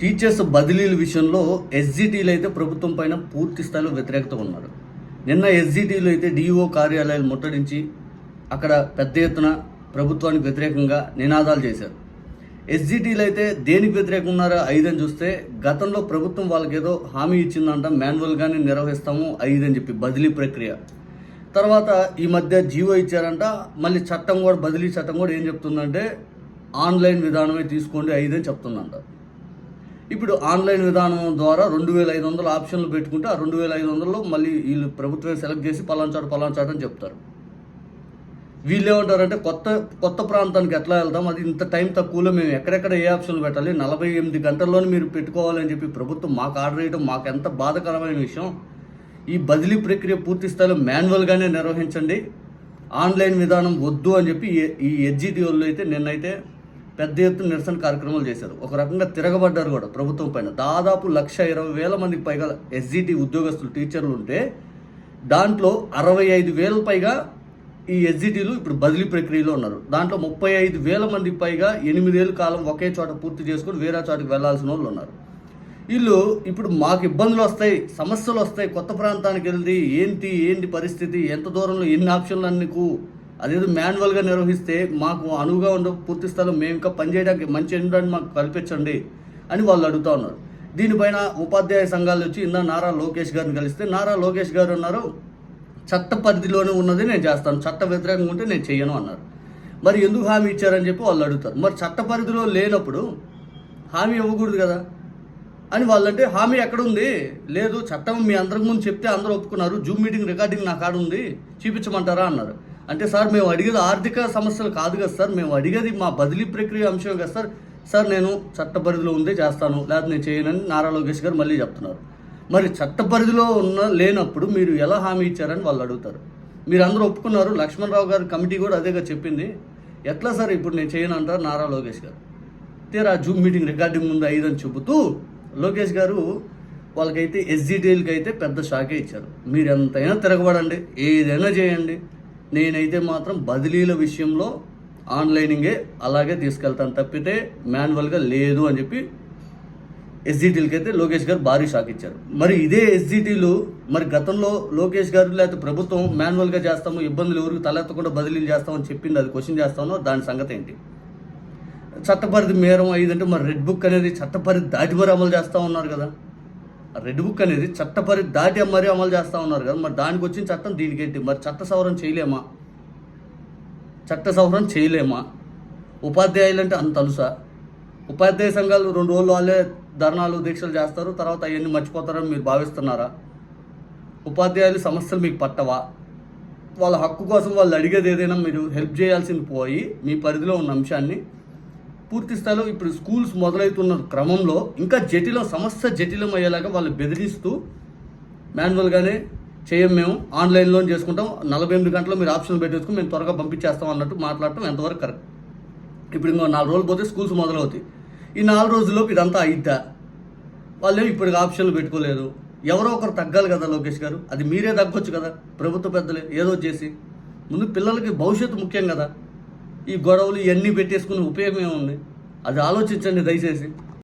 Teachers బదిలీల విషయంలో ఎస్జిటీలు అయితే ప్రభుత్వం పైన పూర్తి స్థాయిలో వ్యతిరేకత ఉన్నారు. నిన్న ఎస్జిటీలు అయితే డిఓ కార్యాలయాలు ముట్టడించి అక్కడ పెద్ద ఎత్తున ప్రభుత్వానికి వ్యతిరేకంగా నినాదాలు చేశారు. ఎస్జిటీలు అయితే దేనికి వ్యతిరేకంగా ఉన్నారో ఐదని చూస్తే గతంలో ప్రభుత్వం వాళ్ళకి ఏదో హామీ ఇచ్చిందంట మాన్యువల్గానే నిర్వహిస్తాము ఐదని చెప్పి బదిలీ ప్రక్రియ. తర్వాత ఈ మధ్య జీవో ఇచ్చారంట మళ్ళీ చట్టం కూడా బదిలీ చట్టం కూడా ఏం చెప్తుందంటే ఆన్లైన్ విధానమే తీసుకోండి ఐదని చెప్తుందంట. ఇప్పుడు ఆన్లైన్ విధానం ద్వారా రెండు వేల ఐదు వందల ఆప్షన్లు పెట్టుకుంటే ఆ రెండు వేల ఐదు వందలలో మళ్ళీ వీళ్ళు ప్రభుత్వం సెలెక్ట్ చేసి పలాంచాడు చాటు అని చెప్తారు. వీళ్ళు ఏమంటారంటే కొత్త కొత్త ప్రాంతానికి ఎట్లా వెళ్తాం అది ఇంత టైం తక్కువలో మేము ఎక్కడెక్కడ ఏ ఆప్షన్లు పెట్టాలి? నలభై ఎనిమిది గంటల్లోనే మీరు పెట్టుకోవాలని చెప్పి ప్రభుత్వం మాకు ఆర్డర్ చేయడం మాకు ఎంత బాధకరమైన విషయం. ఈ బదిలీ ప్రక్రియ పూర్తి స్థాయిలో మాన్యువల్గానే నిర్వహించండి. ఆన్లైన్ విధానం వద్దు అని చెప్పి ఈ- ఈ ఎడ్జిటి వాళ్ళు అయితే నిన్నైతే పెద్ద ఎత్తున నిరసన కార్యక్రమాలు చేశారు. ఒక రకంగా తిరగబడ్డారు కూడా ప్రభుత్వం పైన. దాదాపు లక్ష ఇరవై వేల మందికి పైగా ఎస్జిటి ఉద్యోగస్తులు టీచర్లు ఉంటే దాంట్లో అరవై ఐదు వేల పైగా ఈ ఎస్జిటీలు ఇప్పుడు బదిలీ ప్రక్రియలో ఉన్నారు. దాంట్లో ముప్పై ఐదు వేల మందికి పైగా ఎనిమిదేళ్ళ కాలం ఒకే చోట పూర్తి చేసుకొని వేరే చోటకి వెళ్ళాల్సిన వాళ్ళు ఉన్నారు. వీళ్ళు ఇప్పుడు మాకు ఇబ్బందులు వస్తాయి సమస్యలు వస్తాయి. కొత్త ప్రాంతానికి వెళ్తే ఏంటి ఏంటి పరిస్థితి ఎంత దూరంలో ఎన్ని ఆప్షన్లు అన్నికు అదేదో మాన్యువల్గా నిర్వహిస్తే మాకు అనువుగా ఉండే పూర్తి స్థలం మేము ఇంకా పనిచేయడానికి మంచి ఎండని మాకు కల్పించండి అని వాళ్ళు అడుగుతా ఉన్నారు. దీనిపైన ఉపాధ్యాయ సంఘాలు వచ్చి ఇందా నారా లోకేష్ గారిని కలిస్తే నారా లోకేష్ గారు ఉన్నారు చట్ట పరిధిలోనే ఉన్నది నేను చేస్తాను చట్ట వ్యతిరేకంగా ఉంటే నేను చెయ్యను అన్నారు. మరి ఎందుకు హామీ ఇచ్చారని చెప్పి వాళ్ళు అడుగుతారు. మరి చట్ట పరిధిలో లేనప్పుడు హామీ ఇవ్వకూడదు కదా అని వాళ్ళంటే హామీ ఎక్కడుంది? లేదు చట్టం మీ అందరి ముందు చెప్తే అందరూ ఒప్పుకున్నారు జూమ్ మీటింగ్ రికార్డింగ్ నా కాడ ఉంది చూపించమంటారా? అన్నారు. అంటే సార్ మేము అడిగేది ఆర్థిక సమస్యలు కాదు కదా సార్. మేము అడిగేది మా బదిలీ ప్రక్రియ అంశం కదా సార్. సార్ నేను చట్ట పరిధిలో ఉందే చేస్తాను. లేకపోతే నేను చేయనని నారా లోకేష్ గారు మళ్ళీ చెప్తున్నారు. మరి చట్ట పరిధిలో ఉన్న లేనప్పుడు మీరు ఎలా హామీ ఇచ్చారని వాళ్ళు అడుగుతారు. మీరు అందరూ ఒప్పుకున్నారు. లక్ష్మణరావు గారి కమిటీ కూడా అదేగా చెప్పింది. ఎట్లా సార్ ఇప్పుడు నేను చేయను అంటారు నారా లోకేష్ గారు. తీరా జూమ్ మీటింగ్ రికార్డింగ్ ముందు అయ్యిందని చెబుతూ లోకేష్ గారు వాళ్ళకైతే ఎస్జిటీలకి అయితే పెద్ద షాకే ఇచ్చారు. మీరు ఎంతైనా తిరగబడండి. ఏదైనా చేయండి. నేనైతే మాత్రం బదిలీల విషయంలో ఆన్లైనింగే అలాగే తీసుకెళ్తాను తప్పితే మాన్యువల్గా లేదు అని చెప్పి ఎస్జిటీలకి అయితే లోకేష్ గారు భారీ షాక్ ఇచ్చారు. మరి ఇదే ఎస్జిటీలు మరి గతంలో లోకేష్ గారు లేకపోతే ప్రభుత్వం మాన్యువల్గా చేస్తాము ఇబ్బందులు ఎవరికి తలెత్తకుండా బదిలీలు చేస్తామని చెప్పింది అది క్వశ్చన్ చేస్తామో దాని సంగతి ఏంటి? చట్టపరిధి మేరం అయ్యిందంటే మరి రెడ్ బుక్ అనేది చట్టపరిధి దాటి మరి అమలు చేస్తూ ఉన్నారు కదా. రెడ్ బుక్ అనేది చట్టపరి దాటి మరీ అమలు చేస్తూ ఉన్నారు కదా. మరి దానికి వచ్చిన చట్టం దీనికేంటి? మరి చట్ట సవరణ చేయలేమా? చట్ట సవరణ చేయలేమా? ఉపాధ్యాయులు అంటే అంత అలుసా? ఉపాధ్యాయ సంఘాలు రెండు రోజులు వాళ్ళే ధర్నాలు దీక్షలు చేస్తారు. తర్వాత అవన్నీ మర్చిపోతారని మీరు భావిస్తున్నారా? ఉపాధ్యాయులు సమస్యలు మీకు పట్టవా? వాళ్ళ హక్కు కోసం వాళ్ళు అడిగేది ఏదైనా మీరు హెల్ప్ చేయాల్సింది పోయి మీ పరిధిలో ఉన్న అంశాన్ని పూర్తి స్థాయిలో ఇప్పుడు స్కూల్స్ మొదలవుతున్న క్రమంలో ఇంకా జటిలం సమస్య జటిలం అయ్యేలాగా వాళ్ళు బెదిరిస్తూ మాన్యువల్గానే చేయం మేము. ఆన్లైన్లో చేసుకుంటాం. నలభై ఎనిమిది గంటల్లో మీరు ఆప్షన్ పెట్టేసుకుని మేము త్వరగా పంపించేస్తాం అన్నట్టు మాట్లాడటం ఎంతవరకు కరెక్ట్ ఇప్పుడు ఇంకో నాలుగు రోజులు పోతే స్కూల్స్ మొదలవుతాయి. ఈ నాలుగు రోజుల్లోపు ఇదంతా అయిద్దా? వాళ్ళు ఇప్పుడు ఆప్షన్లు పెట్టుకోలేదు. ఎవరో ఒకరు తగ్గాలి కదా లోకేష్ గారు. అది మీరే తగ్గొచ్చు కదా. ప్రభుత్వ పెద్దలే ఏదో చేసి. ముందు పిల్లలకి భవిష్యత్తు ముఖ్యం కదా. ఈ గొడవలు ఇవన్నీ పెట్టేసుకుని ఉపయోగం ఏముంది? అది ఆలోచించండి దయచేసి.